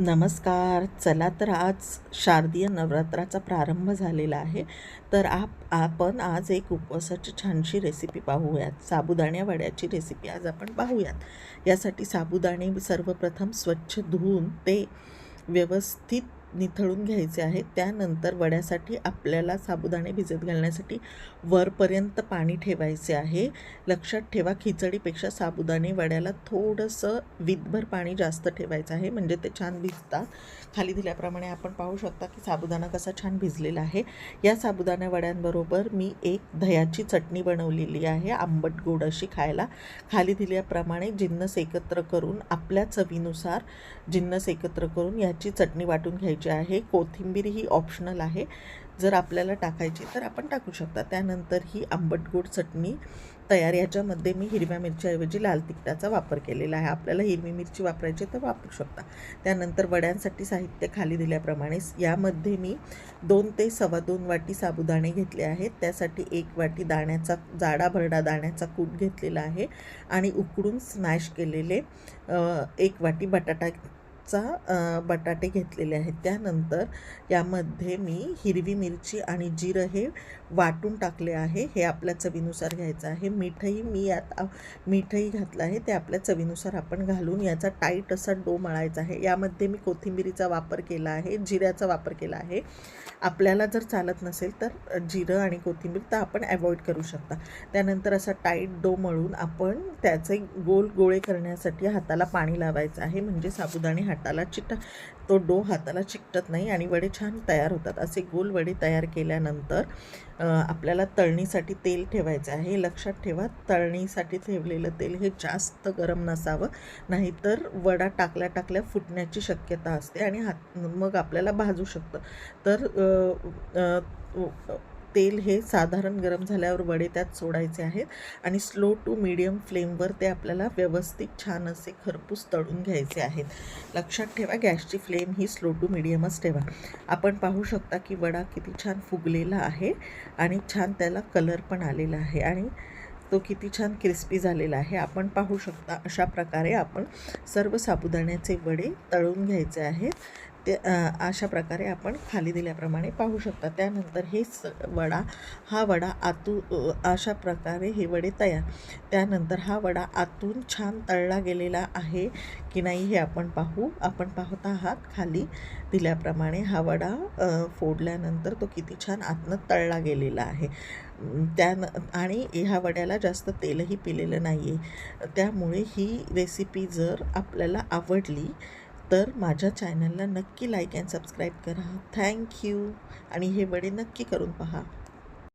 नमस्कार. चला तर आज शारदीय नवरात्राचा प्रारंभ झालेला आहे. तर आप आपण आज एक उपवासाची छानशी रेसिपी पाहूयात. साबुदाण्या वड्याची रेसिपी आज आपण पाहूयात. यासाठी साबुदाणे सर्वप्रथम स्वच्छ धुवून ते व्यवस्थित निथळून घ्यायचे आहेत त्यानंतर वड्यासाठी आपल्याला साबुदाणे भिजत घालण्यासाठी वरपर्यंत पाणी ठेवायचे आहे. लक्षात ठेवा खिचडीपेक्षा साबुदाणे वड्याला थोडंसं विधभर पाणी जास्त ठेवायचं आहे. म्हणजे ते छान भिजतात. खाली दिल्याप्रमाणे आपण पाहू शकता की साबुदाणा कसा छान भिजलेला आहे. या साबुदाणा वड्यांबरोबर मी एक दह्याची चटणी बनवलेली आहे आंबट गोड अशी खायला. खाली दिल्याप्रमाणे जिन्नस एकत्र करून आपल्या चवीनुसार जिन्नस एकत्र करून याची चटणी वाटून घ्यायची जे आहे कोथिंबीर ही ऑप्शनल आहे. जर आपल्याला टाकायची तर आपण टाकू शकता. त्यानंतर ही आंबट गोड चटणी तयार. याच्यामध्ये मी हिरव्या मिरच्याऐवजी लाल तिखटाचा वापर केलेला आहे. आपल्याला हिरवी मिरची वापरायची तर वापरू शकता. त्यानंतर वड्यांसाठी साहित्य खाली दिल्याप्रमाणे यामध्ये मी दोन ते सव्वा दोन वाटी साबुदाणे घेतले आहेत. त्यासाठी एक वाटी दाण्याचा जाडा भरडा दाण्याचा कूट घेतलेला आहे. आणि उकडून स्मॅश केलेले एक वाटी बटाटा चा बटाटे घेतलेले आहेत. त्यानंतर यामध्ये मी हिरवी मिरची आणि जिरं हे वाटून टाकले आहे. हे आपल्या चवीनुसार घ्यायचं आहे. मीठही मी यात मीठही घातलं आहे. ते आपल्या चवीनुसार आपण घालून याचा टाईट असा डो मळायचा आहे. यामध्ये मी कोथिंबिरीचा वापर केला आहे. जिऱ्याचा वापर केला आहे. आपल्याला जर चालत नसेल तर जिरं आणि कोथिंबीर तर आपण अवॉइड करू शकता. त्यानंतर असा टाईट डो मळून आपण त्याचे गोल गोळे करण्यासाठी हाताला पाणी लावायचं आहे. म्हणजे साबुदाणे हाताला चिट तो डो हाताला चिकटत नाही आणि वडे छान तयार होतात. असे गोल वडे तयार केल्यानंतर आपल्याला तळणीसाठी तेल ठेवायचं आहे. हे लक्षात ठेवा तळणीसाठी ठेवलेलं तेल हे जास्त गरम नसावं नाहीतर वडा टाकल्या टाकल्या फुटण्याची शक्यता असते आणि हात मग आपल्याला भाजू शकतं. तर तेल हे साधारण गरम झाल्यावर वडे त्यात सोडायचे आहेत आणि स्लो टू मीडियम फ्लेमवर ते आपल्याला व्यवस्थित छान असे खरपूस तळून घ्यायचे आहेत. लक्षात ठेवा गॅसची फ्लेम ही स्लो टू मीडियमच ठेवा. आपण पाहू शकता की वडा किती छान फुगलेला आहे आणि छान त्याला कलर पण आलेला आहे आणि तो किती छान क्रिस्पी झालेला आहे. आपण पाहू शकता अशा प्रकारे आपण सर्व साबुदाण्याचे वडे तळून घ्यायचे आहेत. ते अशा प्रकारे आपण खाली दिल्याप्रमाणे पाहू शकता. त्यानंतर हे स वडा हा वडा आतू अशा प्रकारे हे वडे तयार. त्यानंतर हा वडा आतून छान तळला गेलेला आहे की नाही हे आपण पाहू. आपण पाहत आहात खाली दिल्याप्रमाणे हा वडा फोडल्यानंतर तो किती छान आतनं तळला गेलेला आहे. त्यान आणि ह्या वड्याला जास्त तेलही पिलेलं नाही आहे त्यामुळे ही रेसिपी जर आपल्याला आवडली तर माझ्या चॅनलला नक्की लाईक अँड सबस्क्राईब करा. थँक्यू आणि हे वडे नक्की करून पहा.